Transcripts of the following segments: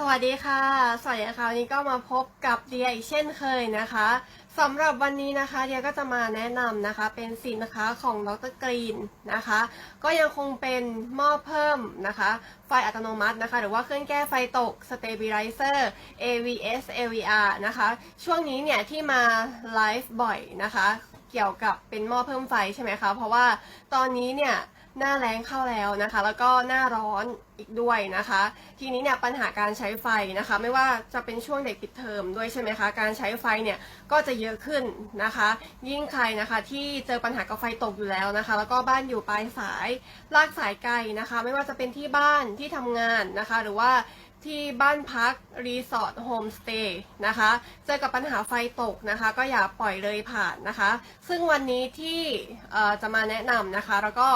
สวัสดีค่ะ สวัสดีค่ะวันนี้ก็มาพบกับเดียอีกเช่นเคยนะคะสำหรับวันนี้นะคะเดียก็จะมาแนะนำนะคะ เป็นสินค้าของดรกรีนนะคะ ก็ยังคงเป็นหม้อเพิ่มนะคะ ไฟอัตโนมัตินะคะ หรือว่าเครื่องแก้ไฟตก Stabilizer AVS AVR นะคะ ช่วงนี้เนี่ยที่มาไลฟ์บ่อยนะคะ เกี่ยวกับเป็นหม้อเพิ่มไฟใช่ไหมคะ เพราะว่าตอนนี้เนี่ย หน้าแรงเข้าแล้วนะคะ แล้วก็หน้าร้อนอีกด้วยนะคะ ทีนี้เนี่ยปัญหาการใช้ไฟนะคะ ไม่ว่าจะเป็นช่วงเด็กปิดเทอมด้วยใช่ไหมคะ การใช้ไฟเนี่ยก็จะเยอะขึ้นนะคะ ยิ่งใครนะคะที่เจอปัญหากับไฟตกอยู่แล้วนะคะ แล้วก็บ้านอยู่ปลายสายลากสายไกลนะคะ ไม่ว่าจะเป็นที่บ้านที่ทำงานนะคะ หรือว่า ที่บ้านพักรีสอร์ทโฮมสเตย์นะคะ เจอกับปัญหาไฟตกนะคะ ก็อย่าปล่อยเลยผ่านนะคะ ซึ่งวันนี้ที่จะมาแนะนำนะคะ แล้วก็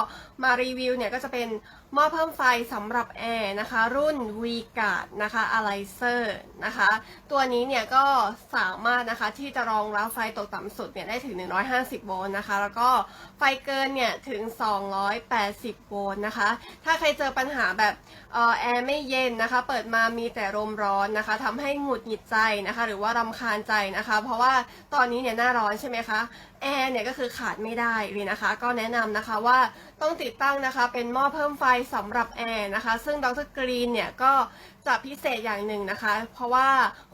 มารีวิวเนี่ยก็จะเป็นหม้อเพิ่มไฟสำหรับแอร์นะคะ รุ่น v g a r d นะคะ a l i z e r นะคะ ตัวนี้เนี่ยก็สามารถนะคะที่จะรองรับไฟตกต่ำสุดเนี่ยได้ถึง 150 โวลต์นะคะ แล้วก็ไฟเกินเนี่ยถึง 280 โวลต์นะคะ ถ้าใครเจอปัญหาแบบออแอร์ไม่เย็นนะคะ เปิดมามีแต่ลมร้อนนะคะทำให้หงุดหงิดใจนะคะ หรือว่ารำคาญใจนะคะ เพราะว่าตอนนี้เนี่ยหน้าร้อนใช่ไหมคะแอร์เนี่ยก็คือขาดไม่ได้เลยนะคะ ก็แนะนำนะคะว่าต้องติดตั้งนะคะเป็นหม้อเพิ่มไฟสำหรับแอร์นะคะ ซึ่งดรกรีนเนี่ยก็จะพิเศษอย่างหนึ่งนะคะ เพราะว่า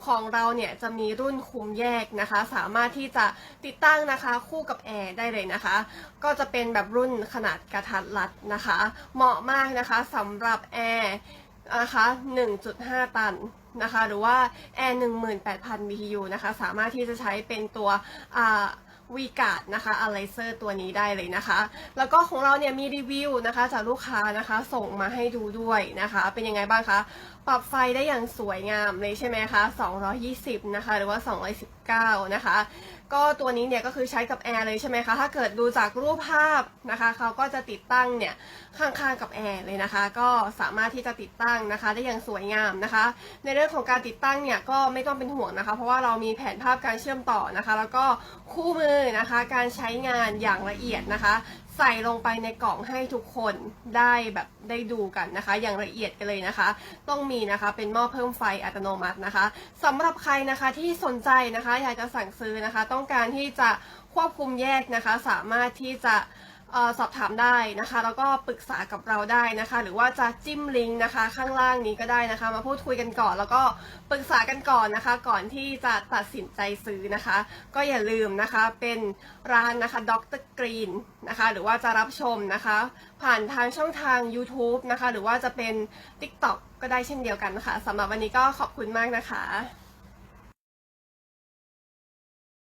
ของเราเนี่ยจะมีรุ่นคุมแยกนะคะ สามารถที่จะติดตั้งนะคะคู่กับแอร์ได้เลยนะคะ ก็จะเป็นแบบรุ่นขนาดกระทัดรัดนะคะ เหมาะมากนะคะสำหรับแอร์ นะคะ 1.5 ตันนะคะ หรือว่าแอร์18,000 BTU นะคะ สามารถที่จะใช้เป็นตัวอ่า วีกาดนะคะอะไลเซอร์ตัวนี้ได้เลยนะคะ แล้วก็ของเราเนี่ยมีรีวิวนะคะจากลูกค้านะคะส่งมาให้ดูด้วยนะคะ เป็นยังไงบ้างคะ ปรับไฟได้อย่างสวยงามเลยใช่ไหมคะ 220 นะคะ หรือว่า 219 นะคะ ก็ตัวนี้เนี่ยก็คือใช้กับแอร์เลยใช่ไหมคะ ถ้าเกิดดูจากรูปภาพนะคะเขาก็จะติดตั้งเนี่ยข้างๆกับแอร์เลยนะคะ ก็สามารถที่จะติดตั้งนะคะ ได้อย่างสวยงามนะคะ ในเรื่องของการติดตั้งเนี่ยก็ไม่ต้องเป็นห่วงนะคะ เพราะว่าเรามีแผนภาพการเชื่อมต่อนะคะ แล้วก็คู่มือนะคะ การใช้งานอย่างละเอียดนะคะ ใส่ลงไปในกล่องให้ทุกคนได้แบบได้ดูกันนะคะ อย่างละเอียดกันเลยนะคะ ต้องมีนะคะเป็นหม้อเพิ่มไฟอัตโนมัตินะคะสำหรับใครนะคะที่สนใจนะคะอยากจะสั่งซื้อนะคะ ต้องการที่จะควบคุมแยกนะคะ สามารถที่จะ สอบถามได้นะคะ แล้วก็ปรึกษากับเราได้นะคะ หรือว่าจะจิ้มลิงก์นะคะ ข้างล่างนี้ก็ได้นะคะ มาพูดคุยกันก่อน แล้วก็ปรึกษากันก่อนนะคะ ก่อนที่จะตัดสินใจซื้อนะคะ ก็อย่าลืมนะคะเป็นร้านนะคะดรกรีนนะคะ หรือว่าจะรับชมนะคะ ผ่านทางช่องทาง YouTube นะคะ หรือว่าจะเป็น TikTok ก็ได้เช่นเดียวกันนะคะสำหรับวันนี้ก็ขอบคุณมากนะคะ